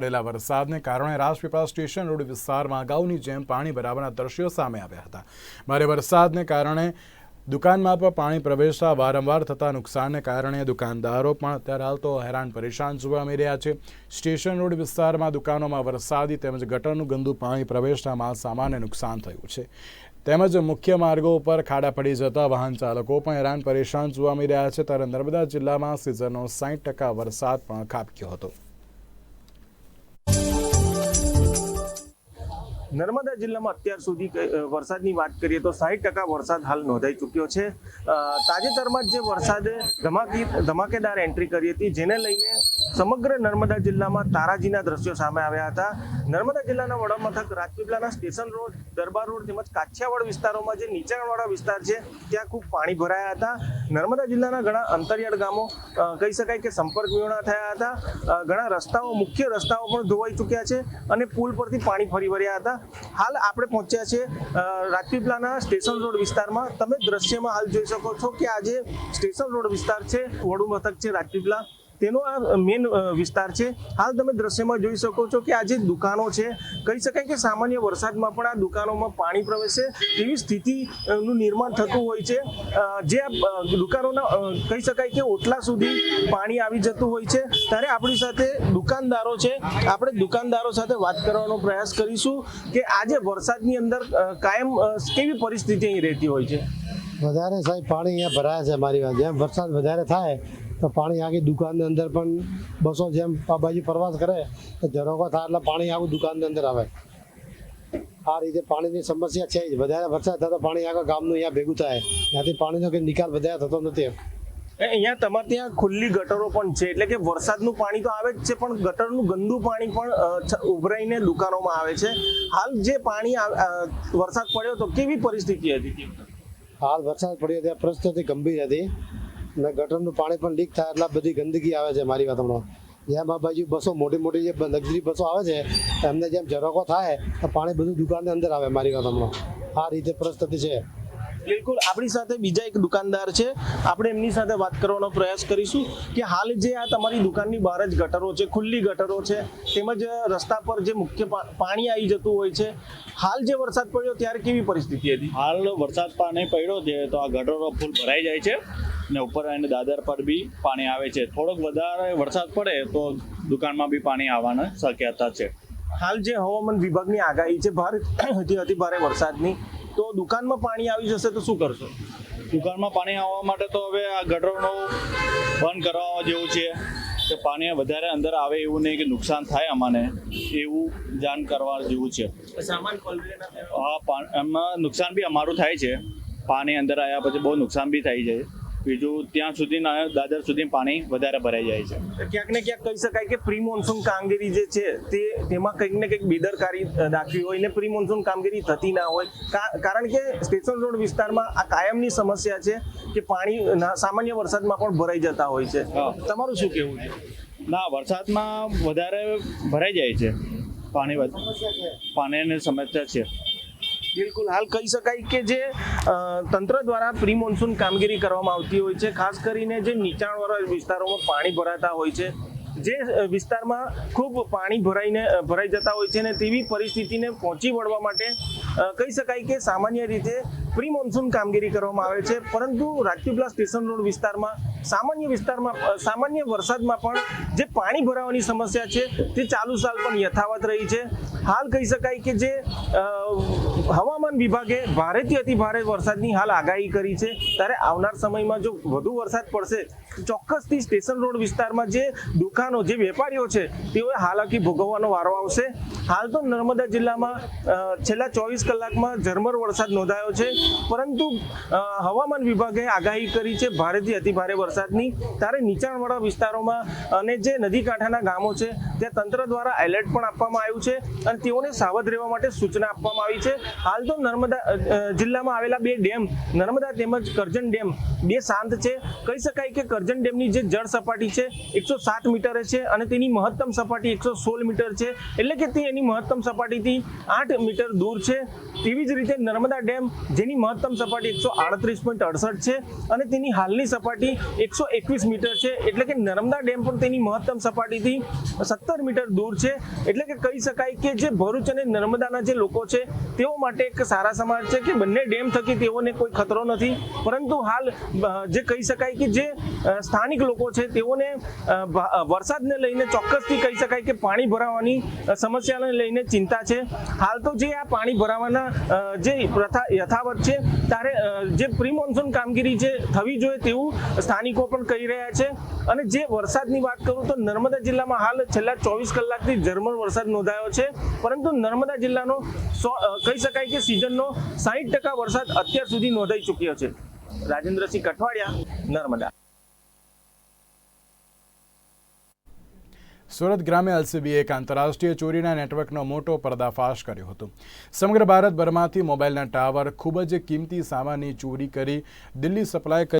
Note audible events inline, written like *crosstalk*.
પડેલા વરસાદને કારણે રાજપીપળા સ્ટેશન રોડ વિસ્તારમાં અગાઉની જેમ પાણી ભરાવાના દ્રશ્યો સામે આવ્યા હતા. ભારે વરસાદને કારણે દુકાનમાં પણ પાણી પ્રવેશતા વારંવાર થતા નુકસાનને કારણે દુકાનદારો પણ અત્યારે હાલ તો હેરાન પરેશાન જોવા મળી રહ્યા છે. સ્ટેશન રોડ વિસ્તારમાં દુકાનોમાં વરસાદી તેમજ ગટરનું ગંદુ પાણી પ્રવેશતા માલ સામાનને નુકસાન થયું છે. તેમજ મુખ્ય માર્ગો ઉપર ખાડા પડી જતા વાહન ચાલકો પણ હેરાન પરેશાન જોવા મળી રહ્યા છે. ત્યારે નર્મદા જિલ્લામાં સિઝનનો સાઠ ટકા વરસાદ પણ ખાબક્યો હતો. નર્મદા જિલ્લામાં અત્યાર સુધી વરસાદની વાત કરીએ તો સાહીઠ ટકા વરસાદ હાલ નોંધાઈ ચૂક્યો છે. તાજેતરમાં જ વરસાદે ધમાકી, ધમાકેદાર એન્ટ્રી કરી હતી, જેને લઈને સમગ્ર નર્મદા જિલ્લામાં તારાજીના દ્રશ્યો સામે આવ્યા હતા. નર્મદા જિલ્લાના વડામથક રાજપીપળાના સ્ટેશન રોડ, દરબાર રોડ તેમજ કાછિયાવાડ વિસ્તારોમાં જે નીચાણવાળા વિસ્તાર છે, ત્યાં ખૂબ પાણી ભરાયા હતા. નર્મદા જિલ્લાના ઘણા અંતરિયાળ ગામો કહી શકાય કે સંપર્ક વિહોણા થયા હતા. ઘણા રસ્તાઓ, મુખ્ય રસ્તાઓ પણ ધોવાઈ ચૂક્યા છે અને પુલ પરથી પાણી ફરી વળ્યા હતા. હાલ આપણે પહોંચ્યા છે રાજપીપળાના સ્ટેશન રોડ વિસ્તારમાં. તમે દ્રશ્યમાં હાલ જોઈ શકો છો કે આજે સ્ટેશન રોડ વિસ્તાર છે, વડુ મથક છે રાજપીપળા. તેનો આ મેન વિસ્તાર છે. હાલ તમે દ્રશ્યમાં જોઈ શકો છો કે આ જે દુકાનો છે, કહી શકાય કે સામાન્ય વરસાદમાં પણ આ દુકાનોમાં પાણી પ્રવેશે તેવી સ્થિતિનું નિર્માણ થતું હોય છે. જે આ દુકાનોના કહી શકાય કે ઓટલા સુધી પાણી આવી જતું હોય છે. ત્યારે આપણી સાથે દુકાનદારો છે. આપણે દુકાનદારો સાથે વાત કરવાનો પ્રયાસ કરીશું કે આજે વરસાદની અંદર કાયમ કેવી પરિસ્થિતિ અહીં રહેતી હોય છે. વધારે સાહેબ, પાણી અહીંયા ભરાય છે મારી વાત. જેમ વરસાદ વધારે થાય તો પાણી આખી દુકાનની અંદર પણ બસો જેમ આ બાજુ પ્રવાસ કરે તો ઝરોકો થાય એટલે પાણી આખું દુકાનની અંદર આવે. આ રીતે પાણીની સમસ્યા છે જ. વધારે વરસાદ થતો પાણી આખા ગામનું અહીંયા ભેગું થાય. ત્યાંથી પાણીનો કંઈ નિકાલ વધારે થતો નથી અહીંયા તમારે ત્યાં ખુલ્લી ગટરો પણ છે એટલે કે વરસાદનું પાણી તો આવે જ છે પણ ગટરનું ગંદુ પાણી પણ ઉભરાઈને દુકાનોમાં આવે છે. હાલ જે પાણી વરસાદ પડ્યો તો કેવી પરિસ્થિતિ હતી? હાલ વરસાદ પડ્યો ત્યાં પરિસ્થિતિ ગંભીર હતી. ને ગટરનું પાણી પણ લીક થાય એટલા બધી ગંદકી આવે છે મારી વાત હમણાં જેમ આ બાજુ બસો મોટી મોટી જે લક્ઝરી બસો આવે છે એમને જેમ ઝરોકો થાય તો પાણી બધું દુકાનની અંદર આવે મારી વાત હમણાં આ રીતે પરિસ્થિતિ છે. બિલકુલ આપણી સાથે બીજા એક દુકાનદાર છે. આપણે એમની સાથે વાત કરવાનો પ્રયાસ કરીશું કે હાલ જે આ તમારી દુકાનની બહાર જ ગટરો છે ખુલ્લી ગટરો છે તેમજ રસ્તા પર જે મુખ્ય પા- પાણી આવી જતું હોય છે હાલ જે વરસાદ પડ્યો ત્યારે કેવી પરિસ્થિતિ હતી? હાલ વરસાદ પાણી પડ્યો છે તો આ ગટરો ફૂલ ભરાઈ જાય છે. ને ઉપર આવીને દાદર પર બી પાણી આવે છે. થોડોક વધારે વરસાદ પડે તો દુકાનમાં બી પાણી આવવાની શક્યતા છે. હાલ જે હવામાન વિભાગની આગાહી છે ભારે *coughs* હતી અતિ ભારે વરસાદની. તો દુકાનમાં પાણી આવી જશે તો શું કરશો? દુકાનમાં પાણી આવવા માટે તો હવે આ ગટરોનો બંધ કરવા જેવું છે કે પાણી વધારે અંદર આવે એવું નહીં કે નુકસાન થાય અમને એવું જાણ કરવા જેવું છે. હા આ એમાં નુકસાન બી અમારું થાય છે. પાણી અંદર આવ્યા પછી બહુ નુકસાન બી થઈ જાય બીજું ત્યાં સુધી દાદર સુધી પાણી વધારે ભરાઈ જાય છે. ક્યાંક ને ક્યાંક કહી શકાય કે પ્રી મોન્સૂન કામગીરી જે છે તે તેમાં કંઈક ને કંઈક બેદરકારી દાખવી હોય ને પ્રી મોન્સૂન કામગીરી થતી ના હોય. કારણ કે સ્ટેશન રોડ વિસ્તારમાં આ કાયમની સમસ્યા છે કે પાણી ના- સામાન્ય વરસાદમાં પણ ભરાઈ જતા હોય છે. તમારું શું કહેવું છે? ના વરસાદમાં વધારે ભરાઈ જાય છે. પાણી પાણીની સમસ્યા છે. બિલકુલ હાલ કહી શકાય કે જે તંત્ર દ્વારા પ્રી મોન્સૂન કામગીરી કરવામાં આવતી હોય છે. ખાસ કરીને જે નીચાણવાળા વિસ્તારોમાં પાણી ભરાતા હોય છે. જે વિસ્તારમાં ખૂબ પાણી ભરાઈને ભરાઈ જતા હોય છે ને તેવી પરિસ્થિતિને પહોંચી વળવા માટે કહી શકાય કે સામાન્ય રીતે પ્રી મોન્સૂન કામગીરી કરવામાં આવે છે. પરંતુ રાજપીપલા સ્ટેશન રોડ વિસ્તારમાં, સામાન્ય વિસ્તારમાં સામાન્ય વરસાદમાં પણ જે પાણી ભરાવાની સમસ્યા છે તે ચાલુ સાલ પણ યથાવત રહી છે. હાલ કહી શકાય કે જે હવામાન વિભાગે ભારેથી અતિ ભારે વરસાદની હાલ આગાહી કરી છે. ત્યારે આવનાર સમયમાં જો વધુ વરસાદ પડશે ચોક્કસથી સ્ટેશન રોડ વિસ્તારમાં જે દુકાનો, જે વેપારીઓ છે, તેઓએ હાલાકી ભોગવવાનો વારો આવશે. હાલ તો નર્મદા જિલ્લામાં છેલ્લા ચોવીસ કલાકમાં ઝરમર વરસાદ નોંધાયો છે. પરંતુ હવામાન વિભાગે આગાહી કરી છે, ભારેથી અતિભારે વરસાદની. ત્યારે નીચાણવાળા વિસ્તારોમાં અને જે નદી કાંઠાના ગામો છે, ત્યાં તંત્ર દ્વારા એલર્ટ પણ આપવામાં આવ્યું છે અને તેઓને સાવધ રહેવા માટે સૂચના આપવામાં આવી છે. હાલ તો નર્મદા જિલ્લામાં આવેલા બે ડેમ, નર્મદા તેમજ કરજણ ડેમ, બે શાંત છે. કહી શકાય કે કરજણ ડેમની જે જળ સપાટી છે, એકસો સાત મીટરે છે અને તેની મહત્તમ સપાટી એકસો સોળ મીટર છે. એટલે કે તે એની મહત્તમ સપાટીથી આઠ મીટર દૂર છે. તેવી જ રીતે નર્મદા ડેમ, જેની મહત્તમ સપાટી એકસો આડત્રીસ પોઈન્ટ અડસઠ છે અને તેની હાલની સપાટી એકસો એકવીસ મીટર છે. એટલે કે નર્મદા ડેમ પણ તેની મહત્તમ સપાટીથી સત્તર મીટર દૂર છે. એટલે કે કહી શકાય કે જે ભરૂચ અને નર્મદાના જે લોકો છે, તેઓ માટે એક સારા સમાચાર છે કે બંને ડેમ થકી તેઓને કોઈ ખતરો નથી. પરંતુ હાલ જે કહી શકાય કે જે સ્થાનિક લોકો છે, તેઓને વરસાદને લઈને ચોક્કસથી કહી શકાય કે પાણી ભરાવાની સમસ્યાને લઈને ચિંતા છે. હાલ તો જે આ પાણી ભરાવાના જે પ્રથા, યથાવત છે ત્યારે જે પ્રી મોન્સૂન કામગીરી જે થવી જોઈએ તેવું સ્થાનિકો પણ કહી રહ્યા છે. અને જે વરસાદની વાત કરું તો નર્મદા જિલ્લામાં હાલ છેલ્લા ચોવીસ કલાકથી ઝરમર વરસાદ નોંધાયો છે. પરંતુ નર્મદા જિલ્લાનો કહી શકાય કે સિઝનનો સાહીઠ ટકા વરસાદ અત્યાર સુધી નોંધાઈ ચૂક્યો છે. રાજેન્દ્રસિંહ કઠવાડિયા, નર્મદા. સુરત ગ્રામે એલસીબીએ એક આંતરરાષ્ટ્રીય ચોરીના નેટવર્કનો મોટો પર્દાફાશ કર્યો હતો. સમગ્ર ભારતભરમાંથી મોબાઈલના ટાવર ખૂબ જ કિંમતી સામાનની ચોરી કરી દિલ્હી સપ્લાય